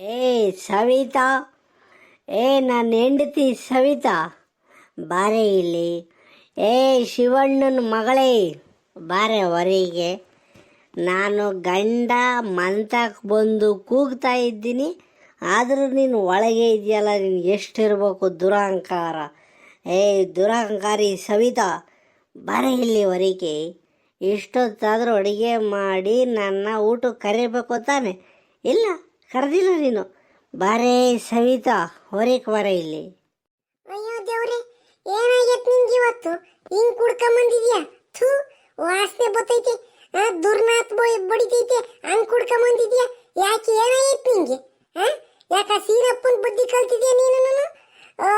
ಏ, ಸವಿತಾ. ಏ ನನ್ನ ಹೆಂಡತಿ ಸವಿತಾ. ಬಾರೆ ಇಲ್ಲಿ. ಏ, ಶಿವಣ್ಣನ ಮಗಳೇ, ಬಾರೆ ಹೊರಗೆ. ನಾನು ಗಂಡ ಮಂತಕ್ಕೆ ಬಂದು ಕೂಗ್ತಾ ಇದ್ದೀನಿ. ಆದರೂ ನೀನು ಒಳಗೆ ಇದೆಯಲ್ಲ, ನೀನು ಎಷ್ಟಿರ್ಬೇಕು ದುರಹಂಕಾರ. ಏ, ದುರಹಂಕಾರಿ ಸವಿತಾ, ಬಾರೆ ಇಲ್ಲಿ ಹೊರಗೆ. ಇಷ್ಟೊತ್ತಾದರೂ ಅಡುಗೆ ಮಾಡಿ ನನ್ನ ಊಟಕ್ಕೆ ಕರಿಬೇಕು ತಾನೆ? ಇಲ್ಲ. ಕರೆದಿಲ್ಲ ನೀನು. ಬಾರೇ ಸವಿತಾ, ಹೊರೇಕ್ ವಾರ ಇಲ್ಲಿ. ಅಯ್ಯೋ ದೇವ್ರೆ ಏನಾಗೈತೆ ನಿಂಗೆ ಇವತ್ತು? ಹಿಂಗ್ ಕುಡ್ಕೊಂಬಂದಿದ್ಯಾ ಥೂ, ವಾಸನೆ ಬತ್ತೈತೆ. ಆ, ದುರ್ನಾತ್ ಬೊಯ್ ಬಡಿತೈತೆ. ಹಂಗ್ ಕುಡ್ಕೊಂಬಂದಿದ್ಯಾ ಯಾಕೆ ಏನಾಗೈತೆ ನಿಂಗೆ? ಯಾಕೆ ಆ ಸೀನಪ್ಪನ್ ಬುದ್ಧಿ ಕಲ್ತಿದ್ಯಾ ನೀನು ಆ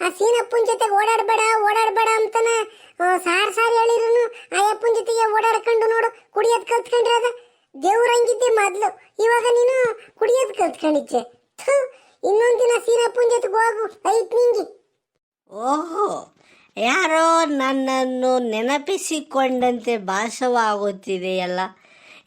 ಆ ಸೀನಪ್ಪನ್ ಜೊತೆಗೆ ಓಡಾಡ್ಬೇಡ ಓಡಾಡ್ಬೇಡ ಅಂತಾನ ಸಾರ್ ಸಾರ್ ಹೇಳಿರು ಆ ಜೊತೆಗೆ ಓಡಾಡ್ಕೊಂಡು ನೋಡು, ಕುಡಿಯೋದ್ ಕಲ್ತ್ಕೊಂಡ್ರದ ದೇವ್ರಂಗಿದ್ದೆ ಮೊದ್ಲು. ಇವಾಗ ನೀನು ಕುಡಿಯೋದು ಕಲ್ತ್ಕೊಂಡಿದ್ದೆ. ಇನ್ನೊಂದ್ ದಿನ ಸೀನಪ್ಪನ್ ಜೊತೆ ಹೋಗು, ಐತ್ ನಿಂಗೆ. ಓಹೋ, ಯಾರೋ ನನ್ನನ್ನು ನೆನಪಿಸಿಕೊಂಡಂತೆ ಭಾಸವಾಗುತ್ತಿದೆಯಲ್ಲ.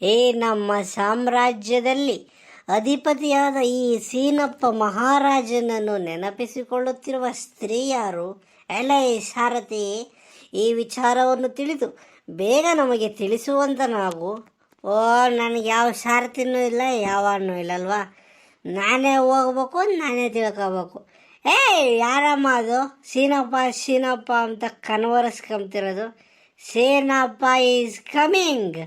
ಏ, ನಮ್ಮ ಸಾಮ್ರಾಜ್ಯದಲ್ಲಿ ಅಧಿಪತಿಯಾದ ಈ ಸೀನಪ್ಪ ಮಹಾರಾಜನನ್ನು ನೆನಪಿಸಿಕೊಳ್ಳುತ್ತಿರುವ ಸ್ತ್ರೀ ಯಾರು? ಎಲೈ, ಸಾರಥಿ, ಈ ವಿಚಾರವನ್ನು ತಿಳಿದು ಬೇಗ ನಮಗೆ ತಿಳಿಸುವಂತ ನಾವು ಓ, ನನಗೆ ಯಾವ ಸಾರಥಿನೂ ಇಲ್ಲ ಯಾವನೂ ಇಲ್ಲಲ್ವಾ ನಾನೇ ಹೋಗ್ಬೇಕು ನಾನೇ ತಿಳ್ಕೊಬೇಕು. ಏಯ್, ಯಾರಮ್ಮ ಅದು? ಸೀನಪ್ಪ ಸೀನಪ್ಪ ಅಂತ ಕನ್ವರ್ಸ್ಕೊಂತಿರೋದು ಸೀನಪ್ಪ ಈಸ್ ಕಮಿಂಗ್.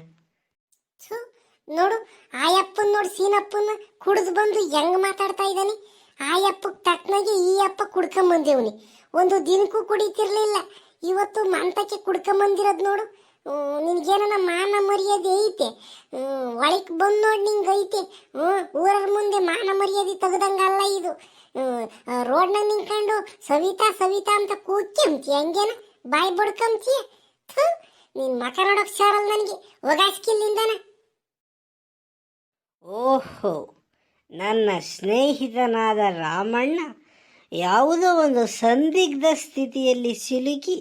ನೋಡು, ಆಯಪ್ಪನ ನೋಡಿ ಸೀನಪ್ಪನ ಕುಡಿದು ಬಂದು ಹೆಂಗ್ ಮಾತಾಡ್ತಾ ಇದ್ದಾನೆ? ಆಯಪ್ಪಕ್ ತಕ್ಕನಾಗೆ ಈ ಅಪ್ಪ ಕುಡ್ಕೊಂಬಂದೇವ್ನಿ. ಒಂದು ದಿನಕ್ಕೂ ಕುಡಿತಿರ್ಲಿಲ್ಲ, ಇವತ್ತು ಮಂತಕ್ಕೆ ಕುಡ್ಕೊಂಬಂದಿರೋದು ನೋಡು. ಹ್ಮ್, ನಿನ್ಗೇನನ ಮಾನ ಮರ್ಯಾದೆ ಐತೆ? ಒಳಕ್ಕೆ ಬಂದು ನೋಡಿ ನಿಂಗೆ ಐತೆ. ಹ್ಞೂ ಊರರ ಮುಂದೆ ಮಾನ ಮರ್ಯಾದೆ ತೆಗ್ದಂಗಲ್ಲ ಇದು. ರೋಡ್ನಾಗ ನಿಂತ್ಕೊಂಡು ಸವಿತಾ ಸವಿತಾ ಅಂತ ಕೂತ್ಕೊಂತಿ ಹಂಗೇನ? ಬಾಯಿ ಬಡ್ಕೊಂತಿ ಥು, ನೀನು ಮಕ ನೋಡೋಕೆ ಸಾರಲ್ಲ ನನಗೆ. ಹೋಗಾಸ್ಕಿಲ್ಲಿಂದನ ಓಹೋ ನನ್ನ ಸ್ನೇಹಿತನಾದ ರಾಮಣ್ಣ ಯಾವುದೋ ಒಂದು ಸಂದಿಗ್ಧ ಸ್ಥಿತಿಯಲ್ಲಿ ಸಿಲುಕಿ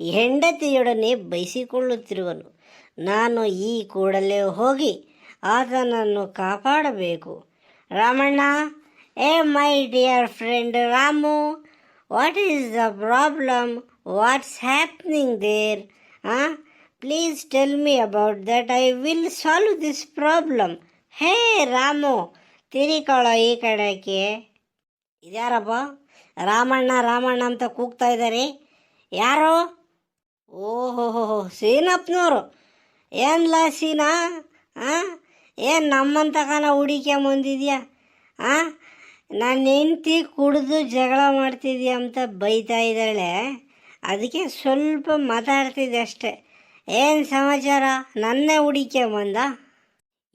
ಹೆಂಡತಿಯೊಡನೆ ಬಯಸಿಕೊಳ್ಳುತ್ತಿರುವನು ನಾನು ಈ ಕೂಡಲೇ ಹೋಗಿ ಆತನನ್ನು ಕಾಪಾಡಬೇಕು. ರಾಮಣ್ಣ, ಏ, my dear friend Ramu, what is the problem? What's happening there? ಹಾಂ please tell me about that I will solve this problem. Hey, Ramu ತಿರಿಕೊಳ್ಳೋ ಈ ಕಡೆಗೆ. ಇದ್ಯಾರಪ್ಪ? ರಾಮಣ್ಣ ರಾಮಣ್ಣ ಅಂತ ಕೂಗ್ತಾ ಇದ್ದಾರೆ. ಯಾರು? ಓಹೋ ಸೀನಪ್ಪನವರು ಏನ್ಲ ಸೀನಾ ಹಾಂ ಏನು ನಮ್ಮಂತಕನ ಹುಡುಕೆ ಮುಂದಿದೆಯಾ? ಹಾಂ ನನ್ನ ಹೆಂಡ್ತಿ ಕುಡಿದು ಜಗಳ ಮಾಡ್ತಿದ್ಯಾ ಅಂತ ಬೈತಾ ಇದ್ದಾಳೆ. ಅದಕ್ಕೆ ಸ್ವಲ್ಪ ಮಾತಾಡ್ತಿದ್ದೆ ಅಷ್ಟೆ. ಏನು ಸಮಾಚಾರ? ನನ್ನೇ ಹುಡಿಕೊಂಬಂದ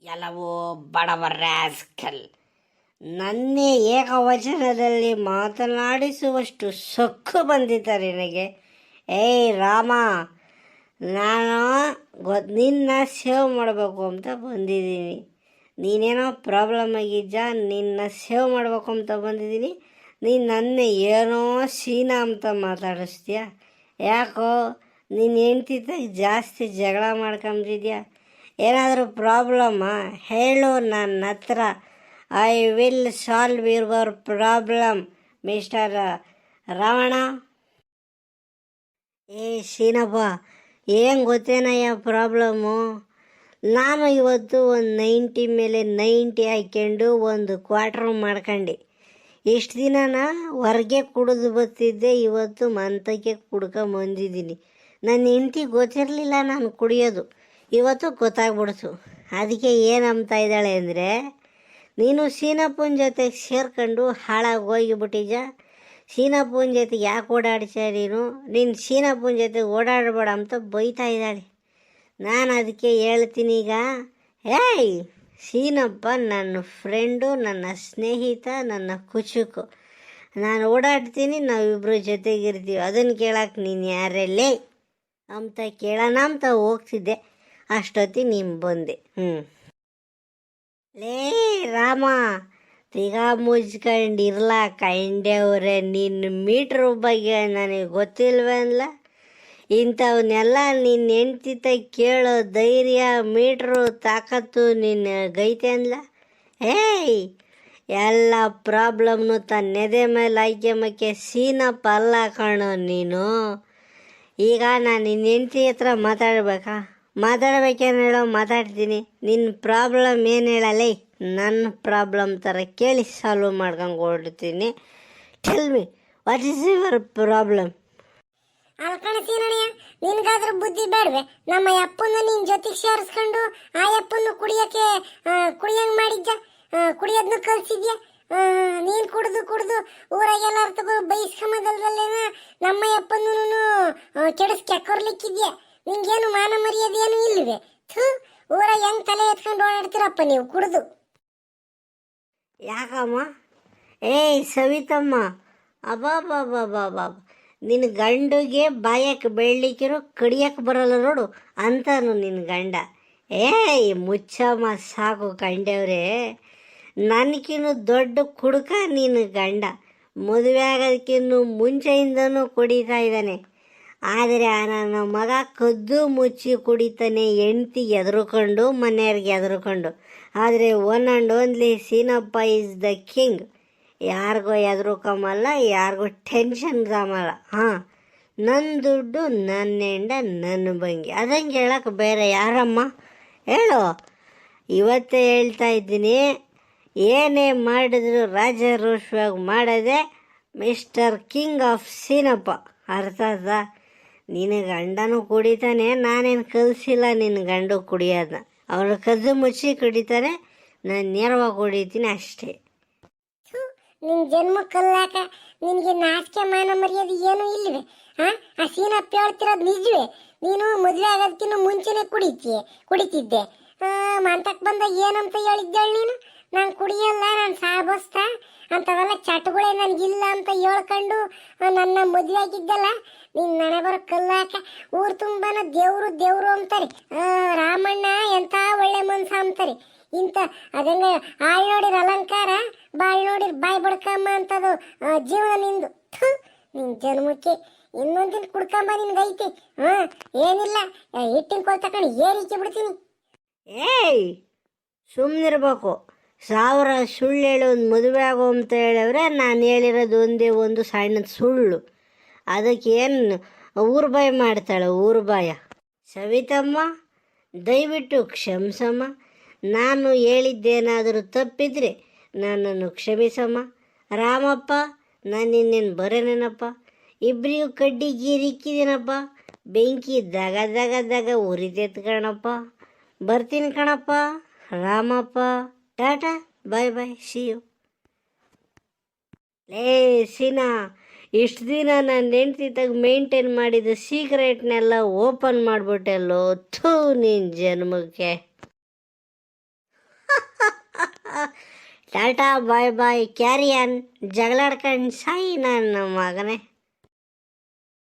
ಎಲ್ಲವೋ ಬಡವ ರಾಸ್ಕಲ್. ನನ್ನೇ ಏಕವಚನದಲ್ಲಿ ಮಾತನಾಡಿಸುವಷ್ಟು ಸೊಕ್ಕು ಬಂದಿದ್ದಾರೆ ನಿನಗೆ. ಏಯ್ ರಾಮ, ನಾನು ಗೊ ನಿನ್ನ ಸೇವ್ ಮಾಡಬೇಕು ಅಂತ ಬಂದಿದ್ದೀನಿ. ನೀನೇನೋ ಪ್ರಾಬ್ಲಮ್ ಆಗಿದ್ದ ನಿನ್ನ ಸೇವ್ ಮಾಡಬೇಕು ಅಂತ ಬಂದಿದ್ದೀನಿ. ನೀನು ನನ್ನ ಏನೋ ಸೀನಾ ಅಂತ ಮಾತಾಡಿಸ್ತೀಯ? ಯಾಕೋ ನೀನು ಹೆಂಡ್ತಿದ್ದ ಜಾಸ್ತಿ ಜಗಳ ಮಾಡ್ಕೊಂಬಿದ್ಯಾ ಏನಾದರೂ ಪ್ರಾಬ್ಲಮ್ಮಾ ಹೇಳು ನನ್ನ ಹತ್ರ. I will solve your problem mister Ravana ಏ, ಶೀನಪ್ಪ, ಏನು ಗೊತ್ತೇನಯ್ಯ ಪ್ರಾಬ್ಲಮ್ಮು ನಾನು ಇವತ್ತು ಒಂದು ನೈಂಟಿ ಮೇಲೆ ನೈಂಟಿ ಹಾಕ್ಕೊಂಡು ಒಂದು ಕ್ವಾರ್ಟರ್ ಮಾಡ್ಕೊಂಡು. ಇಷ್ಟು ದಿನ ಹೊರಗೆ ಕುಡಿದು ಬರ್ತಿದ್ದೆ, ಇವತ್ತು ಮಂತಕ್ಕೆ ಕುಡ್ಕೊಂಬಂದಿದ್ದೀನಿ ನನ್ನ ಹೆಂಡತಿ ಗೊತ್ತಿರಲಿಲ್ಲ ನಾನು ಕುಡಿಯೋದು. ಇವತ್ತು ಗೊತ್ತಾಗ್ಬಿಡ್ತು. ಅದಕ್ಕೆ ಏನಂತ ಇದ್ದಾಳೆ ಅಂದರೆ, ನೀನು ಸೀನಪ್ಪನ ಜೊತೆಗೆ ಸೇರ್ಕೊಂಡು ಹಾಳಾಗಿ ಹೋಗಿಬಿಟ್ಟಿಜ ಸೀನಪ್ಪನ ಜೊತೆ ಯಾಕೆ ಓಡಾಡ್ಸ ನೀನು? ನೀನು ಸೀನಪ್ಪನ ಜೊತೆ ಓಡಾಡಬೇಡ ಅಂತ ಬೈತಾ ಇದ್ದಾಳೆ. ನಾನು ಅದಕ್ಕೆ ಹೇಳ್ತೀನಿ ಈಗ. ಏಯ್ ಸೀನಪ್ಪ ನನ್ನ ಫ್ರೆಂಡು ನನ್ನ ಸ್ನೇಹಿತ, ನನ್ನ ಕುಚುಕು. ನಾನು ಓಡಾಡ್ತೀನಿ ನಾವಿಬ್ಬರು ಜೊತೆಗಿರ್ತೀವಿ ಅದನ್ನು ಕೇಳಕ್ಕೆ ನೀನು ಯಾರಲ್ಲೇ ಅಂತ ಕೇಳೋಣ ಅಂತ ಹೋಗ್ತಿದ್ದೆ. ಅಷ್ಟೊತ್ತಿ ನೀನು ಬಂದೆ. ಹ್ಞೂ ಲೇ ರಾಮ! ತಿಗ ಮುಚ್ಕೊಂಡಿರ್ಲ ಕಂಡೆವ್ರೆ ನಿನ್ನ ಮೀಟ್ರ್ ಬಗ್ಗೆ ನನಗೆ ಗೊತ್ತಿಲ್ವೇನ್ಲ? ಇಂಥವನ್ನೆಲ್ಲ ನಿನ್ನ ಹೆಂಡ್ತಿತ ಕೇಳೋ ಧೈರ್ಯ ಮೀಟ್ರು ತಾಕತ್ತು ನಿನ್ನ ಗೈತೆ ಅನ್ಲ ಏಯ್! ಎಲ್ಲ ಪ್ರಾಬ್ಲಮ್ನು ತನ್ನ ಎದೆ ಮೇಲೆ ಮಕ್ಕೆ ಸೀನಪ್ಪ ಅಲ್ಲ ಕಣೋ ನೀನು. ಈಗ ನಾನು ನಿನ್ನ ಹೆಂಡ್ತಿ ಹತ್ರ ಮಾತಾಡ್ಬೇಕಾ? ಮಾತಾಡ್ಬೇಕೇನು ಹೇಳೋ ಮಾತಾಡ್ತೀನಿ. ನಿನ್ನ ಪ್ರಾಬ್ಲಮ್ ಏನು ಹೇಳಲೇ? ನನ್ನ ಪ್ರಾಬ್ಲಮ್ ಥರ ಕೇಳಿ ಸಾಲ್ವ್ ಮಾಡ್ಕೊಂಡು ಹೊಡ್ತೀನಿ tell me what is your problem ಅಲ್ಕಣ Seenanna ನಿನ್ಗಾದ್ರೂ ಬುದ್ಧಿ ಬೇಡವೆ. ನಮ್ಮ ಅಪ್ಪನ ನಿನ್ ಜೊತೆಗೆ ಸೇರಿಸ್ಕೊಂಡು ಆ ಅಪ್ಪನ್ನು ಕುಡಿಯಕ್ಕೆ ಕುಡಿಯಂಗ್ ಮಾಡಿದ್ದ. ಆ, ಕುಡಿಯೋದ್ನ ಕಲ್ಸಿದ್ಯಾ? ನೀನ್ ಕುಡ್ದು ಕುಡ್ದು ಊರಾಗೆಲ್ಲ ತಗೋ ಬೈಸ್ಕೊಂಬದಲ್ದಲ್ಲೇನ ನಮ್ಮ ಅಪ್ಪನೂ ಕೆಡಿಸ್ ಕೆಕ್ಕೊರ್ಲಿಕ್ಕಿದ್ಯಾ ನಿಂಗೇನು ಮಾನ ಮರ್ಯಾದೆಯೇನು ಇಲ್ವೇ? ಥೂ ಊರಾಗ ಹೆಂಗ್ ತಲೆ ಎತ್ಕೊಂಡು ಓಡಾಡ್ತೀರಪ್ಪ ನೀವು ಕುಡ್ದು. ಯಾಕಮ್ಮ? ಏಯ್ ಸವಿತಮ್ಮ. ಅಬಾಬಾಬಾಬಾಬಾ ನಿನ್ನ ಗಂಡುಗೆ ಬಾಯಕ್ಕೆ ಬೆಳ್ಳಿಕ್ಕಿರು ಕಡಿಯಕ್ಕೆ ಬರಲ್ಲ ನೋಡು, ಅಂತಾನು ನಿನ್ನ ಗಂಡ. ಏಯ್ ಮುಚ್ಚಮ್ಮ, ಸಾಕು ಕಂಡವ್ರೆ ನನಗಿನ್ನು ದೊಡ್ಡ ಕುಡುಕ ನಿನ್ನ ಗಂಡ. ಮದುವೆ ಆಗೋದಕ್ಕಿನ್ನು ಮುಂಚೆಯಿಂದನೂ ಕುಡಿತಾ ಇದ್ದಾನೆ. ಆದರೆ ಆ ನನ್ನ ಮಗ ಕದ್ದು ಮುಚ್ಚಿ ಕುಡಿತಾನೆ, ಹೆಂಡ್ತಿ ಎದುರುಕೊಂಡು, ಮನೆಯವ್ರಿಗೆ ಎದುರುಕೊಂಡು. ಆದರೆ one and only Seenappa is the king ಯಾರಿಗೋ ಎದುರು ಕಮಲ್ಲ ಯಾರಿಗೋ ಟೆನ್ಷನ್ ಕಮ್ಮಲ್ಲ ಹಾಂ ನನ್ನ ದುಡ್ಡು ನನ್ನ ಹೆಂಡ ನನ್ನ ಬಂಗಿ. ಅದಂಗೆ ಹೇಳಕ್ಕೆ ಬೇರೆ ಯಾರಮ್ಮ? ಹೇಳು. ಇವತ್ತೇ ಹೇಳ್ತಾ ಇದ್ದೀನಿ. ಏನೇ ಮಾಡಿದ್ರು ರಾಜರೋಷವಾಗಿ ಮಾಡೋದೆ ಮಿಸ್ಟರ್ ಕಿಂಗ್ ಆಫ್ ಸೀನಪ್ಪ. ಅರ್ಥ ಆಯ್ತಾ? ನಿನ್ನ ಗಂಡನೂ ಕುಡಿತಾನೆ, ನಾನೇನು ಕಲಿಸಿಲ್ಲ ನಿನ್ನ ಗಂಡು ಕುಡಿಯೋದನ್ನ. ಅವನು ಕದ್ದು ಮುಚ್ಚಿ ಕುಡಿತಾರೆ, ನಾನು ನೇರವಾಗಿ ಕುಡಿತೀನಿ ಅಷ್ಟೇ. ನಿನ್ನ ನಿನ್ ಜನ್ಮ ಕಲ್ಲಾಕ ನಿನಗೆ ನಾಚಿಕೆ, ಮಾನ ಮರ್ಯಾದೆ ಏನು ಇಲ್ವೇ? ಹಾ ಆ ಸೀನಪ್ಪ ಹೇಳ್ತಿರೋದು ನಿಜವೇ? ನೀನು ಮದುವೆ ಆಗೋದಕ್ಕಿಂತ ಮುಂಚೆನೆ ಕುಡಿತೀಯ, ಕುಡಿತಿದ್ದೆ. ಮಂತಕ್ಕೆ ಬಂದಾಗ ಏನಂತ ಹೇಳಿದ್ದೆ ನೀನು? ನಾನು ಕುಡಿಯಲ್ಲ, ನಾನು ಸಾಬಸ್ತ ಅಂಥವೆಲ್ಲ ಚಟಗಳೇ ನನಗಿಲ್ಲ ಅಂತ ಹೇಳ್ಕೊಂಡು ನನ್ನ ಮದುವೆ ಆಗಿದ್ದಲ್ಲ ನಿನ್ನ ನಡೆ ಬರೋ ಕಲ್ಲಾಕ ಊರು ತುಂಬಾನ ದೇವರು ದೇವರು ಅಂತಾರೆ. ರಾಮಣ್ಣ ಎಂಥ ಒಳ್ಳೆ ಮನ್ಸ ಅಂತಾರೆ. ಇಂಥ ಅದಂಗ ಆಳ್ ನೋಡಿರ ಅಲಂಕಾರ, ಬಾಳ್ ನೋಡಿರ್ ಬಾಯ್ ಬಡ್ಕಮ್ಮ ಅಂತದು ಜೀವನ ನಿಂದು. ನಿನ್ನ ನಿನ್ ಜನ್ಮಕ್ಕೆ ಇನ್ನೊಂದಿನ ಕುಡ್ಕಂಬ ನಿನ್ಗೈತಿ. ಹಾ ಏನಿಲ್ಲ ಹಿಟ್ಟಿನ ಕೊಲ್ ತಕೊಂಡು ಏರಿಕೆ ಬಿಡ್ತೀನಿ. ಏಯ್ ಸುಮ್ಮನಿರ್ಬೇಕು ಸಾವಿರ ಸುಳ್ಳು ಹೇಳಿ, ಒಂದು ಮದುವೆ ಆಗೋ ಅಂತ ಹೇಳಿದ್ರೆ ನಾನು ಹೇಳಿರೋದು ಒಂದೇ ಒಂದು ಸಣ್ಣ ಸುಳ್ಳು. ಅದಕ್ಕೇನು ಊರ್ಬಾಯ ಮಾಡ್ತಾಳೆ ಊರ್ಬಾಯ ಸವಿತಮ್ಮ, ದಯವಿಟ್ಟು ಕ್ಷಮಿಸಮ್ಮ. ನಾನು ಹೇಳಿದ್ದೇನಾದರೂ ತಪ್ಪಿದ್ರೆ ನನ್ನನ್ನು ಕ್ಷಮಿಸಮ್ಮ. ರಾಮಪ್ಪ, ನಾನು ಇನ್ನೇನು ಬರೇನೇನಪ್ಪ ಇಬ್ಬರಿಗೂ ಕಡ್ಡಿ ಗೀರಿಕ್ಕಿದ್ದೀನಪ್ಪ ಬೆಂಕಿ ದಗ ದಗ ದಗ ಉರಿತೈತೆ ಕಣಪ್ಪ. ಬರ್ತೀನಿ ಕಣಪ್ಪ. Ramappa. Tata bye bye see you ಲೇ ಸೀನಾ, ಇಷ್ಟು ದಿನ ನನ್ನ ಹೆಂಡ್ತಿ ತಗ ಮೇಂಟೈನ್ ಮಾಡಿದ ಸೀಕ್ರೆಟ್ನೆಲ್ಲ ಓಪನ್ ಮಾಡಿಬಿಟ್ಟೆಲ್ಲೋ ಥೂ ನಿನ್ನ ಜನ್ಮಕ್ಕೆ. Tata bye bye carry on, ಜಗಳಾಡ್ಕೊಂಡು ಸಾಯಿ ನನ್ನ ಮಗನೇ.